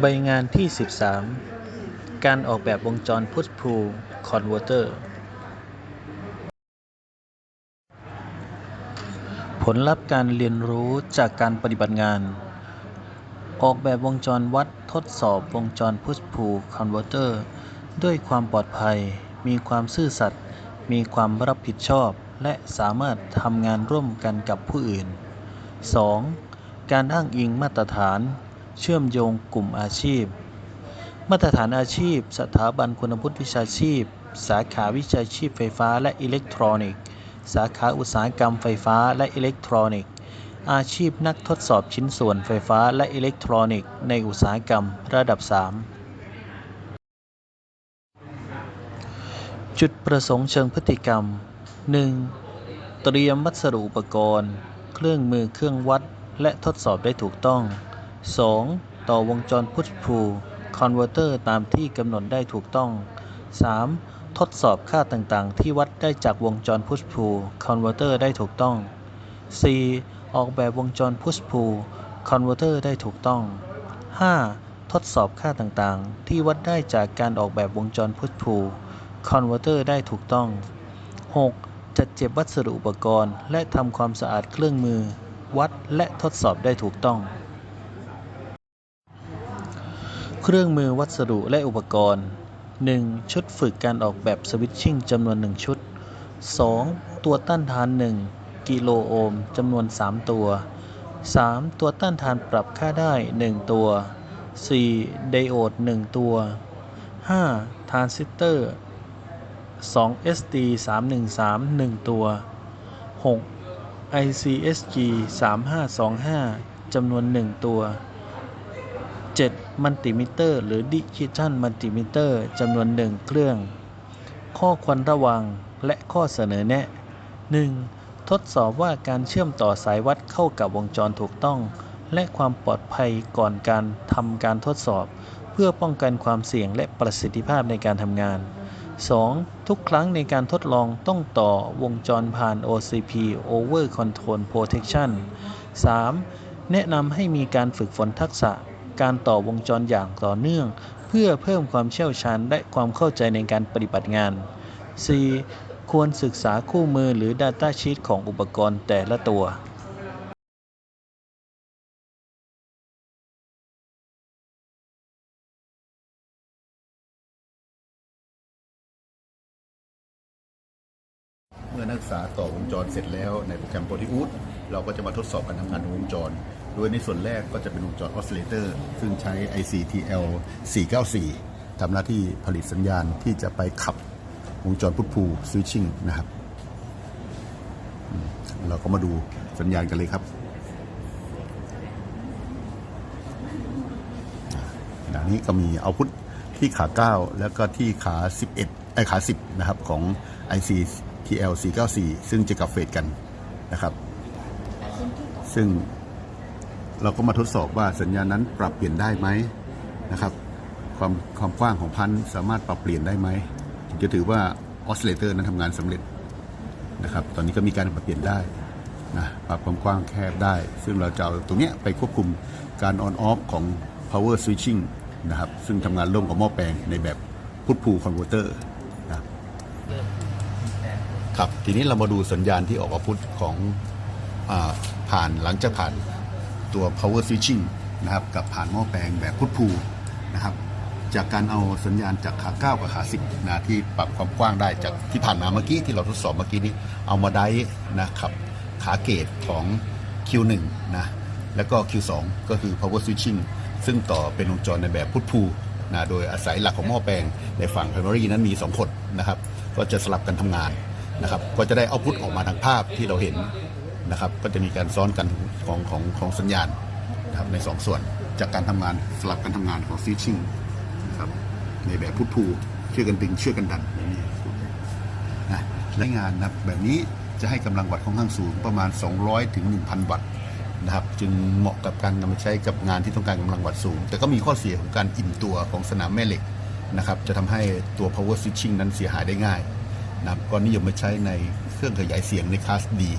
ใบงานที่ 13 การออกแบบวงจร Push Pull Converter ผลลัพธ์การเรียนรู้จากการปฏิบัติงาน ออกแบบวงจรวัดทดสอบวงจร Push Pull Converter ด้วยความปลอดภัย มีความซื่อสัตย์ มีความรับผิดชอบ และสามารถทำงานร่วมกันกับผู้อื่น 2. การอ้างอิงมาตรฐาน เชื่อมโยงกลุ่มอาชีพ มาตรฐานอาชีพ สถาบันคุณวุฒิวิชาชีพ สาขาวิชาชีพไฟฟ้าและอิเล็กทรอนิกส์ สาขาอุตสาหกรรมไฟฟ้าและอิเล็กทรอนิกส์ อาชีพนักทดสอบชิ้นส่วนไฟฟ้าและอิเล็กทรอนิกส์ในอุตสาหกรรมระดับ 3จุดประสงค์เชิงพฤติกรรม 1. เตรียมวัสดุอุปกรณ์ เครื่องมือเครื่องวัด และทดสอบได้ถูกต้อง 2. ต่อวงจร Push Pull Converter ตามที่กำหนดได้ถูกต้อง 3. ทดสอบค่าต่างๆ ที่วัดได้จากวงจร Push Pull Converter ได้ถูกต้อง 4. ออกแบบวงจร Push Pull Converter ได้ถูกต้อง 5. ทดสอบค่าต่างๆ ที่วัดได้จากการออกแบบวงจร Push Pull Converter ได้ถูกต้อง 6. จัดเก็บวัสดุอุปกรณ์ และทำความสะอาดเครื่องมือ วัดและทดสอบได้ถูกต้อง เครื่องมือวัสดุและอุปกรณ์ 1. ชุดฝึกการออกแบบสวิตชิ่งจำนวน 1 ชุด 2. ตัวต้านทาน 1 กิโลโอห์มจำนวน 3 ตัว 3. ตัวต้านทานปรับค่าได้ 1 ตัว 4. ไดโอด 1 ตัว 5. ทรานซิสเตอร์ 2 SD 313 1 ตัว 6. ICSG 3525 จำนวน 1 ตัว 7. มัลติมิเตอร์ หรือดิจิทัลมัลติมิเตอร์จำนวน1เครื่อง ข้อควรระวังและข้อเสนอแนะ 1. ทดสอบว่าการเชื่อมต่อสายวัดเข้ากับวงจรถูกต้อง และความปลอดภัยก่อนการทำการทดสอบ เพื่อป้องกันความเสี่ยงและประสิทธิภาพในการทำงาน 2. ทุกครั้งในการทดลองต้องต่อวงจรผ่าน OCP Over Control Protection 3. แนะนำให้มีการฝึกฝนทักษะ การต่อวงจรอย่างต่อเนื่อง เพื่อเพิ่มความเชี่ยวชาญและความเข้าใจในการปฏิบัติงาน 4. ควรศึกษาคู่มือหรือ Data Sheet ของอุปกรณ์แต่ละตัว อนักศึกษาต่อวงจรเสร็จแล้วในโปรแกรม Proteus เราก็จะมาทดสอบการทำงานของวงจร โดยในส่วนแรกก็จะเป็นวงจรออสซิเลเตอร์ซึ่งใช้ ICTL 494ทำหน้าที่ผลิตสัญญาณที่จะไปขับวงจรพุทพูสวิตชิ่งนะครับ เราก็มาดูสัญญาณกันเลยครับอย่างนี้ก็มีเอาพุทที่ขา 9 แล้วก็ที่ขา 11ไอขา 10 นะครับของ IC TL 494 ซึ่งจะกับเฟสกันนะครับ ซึ่งเราก็มาทดสอบว่าสัญญาณนั้นปรับเปลี่ยนได้ไหมนะครับ ความความกว้างของพันธุ์สามารถปรับเปลี่ยนได้ไหมถึงจะถือว่าออสซิเลเตอร์นั้นทำงานสำเร็จนะครับ ตอนนี้ก็มีการปรับเปลี่ยนได้นะปรับความกว้างแคบได้ ซึ่งเราจะเอาตรงนี้ไปควบคุมการออนออฟของ power switching นะครับ ซึ่งทำงานร่วมกับหม้อแปลงในแบบพุทพูคอนเวอร์เตอร์นะ ครับทีนี้เรามาดูสัญญาณที่ออกมาพุทของอาผ่านหลังจากผ่านตัว power switching นะครับกับผ่านหม้อแปลงแบบพุทพูนะครับจากการเอาสัญญาณจากขา 9 กับขา 10นะที่ปรับความกว้างได้จากที่ผ่านมาเมื่อกี้ที่เราทดสอบเมื่อกี้นี้ เอามาได้นะครับขาเกตของ Q1 นะแล้วก็ Q2 ก็คือ power switching ซึ่งต่อเป็นวงจรในแบบพุทพูนะโดยอาศัยหลักของหม้อแปลงในฝั่ง primary นั้นมี 2 คนนะครับ ก็จะสลับกันทำงาน นะครับก็จะได้เอาพุทออกมาทางภาพที่เราเห็นนะครับ ก็จะมีการซ้อนกันของของของสัญญาณนะครับใน 2 ส่วนจากการทำงานสลับกันทำงานของ switching นะครับในแบบพุทพูช่วยกันดึงช่วยกันดันแบบนี้นะและงานนะแบบนี้จะให้กำลังวัตต์ค่อนข้างสูงประมาณ 200 ถึง 1,000 วัตต์นะครับจึงเหมาะกับการนำมาใช้กับงานที่ต้องการกำลังวัตต์สูง แต่ก็มีข้อเสียของการอิ่มตัวของสนามแม่เหล็กนะครับจะทำให้ตัว power switching นั้นเสียหายได้ง่าย นะครับก็นิยมมาใช้ในเครื่องขยายเสียงในคลาสดี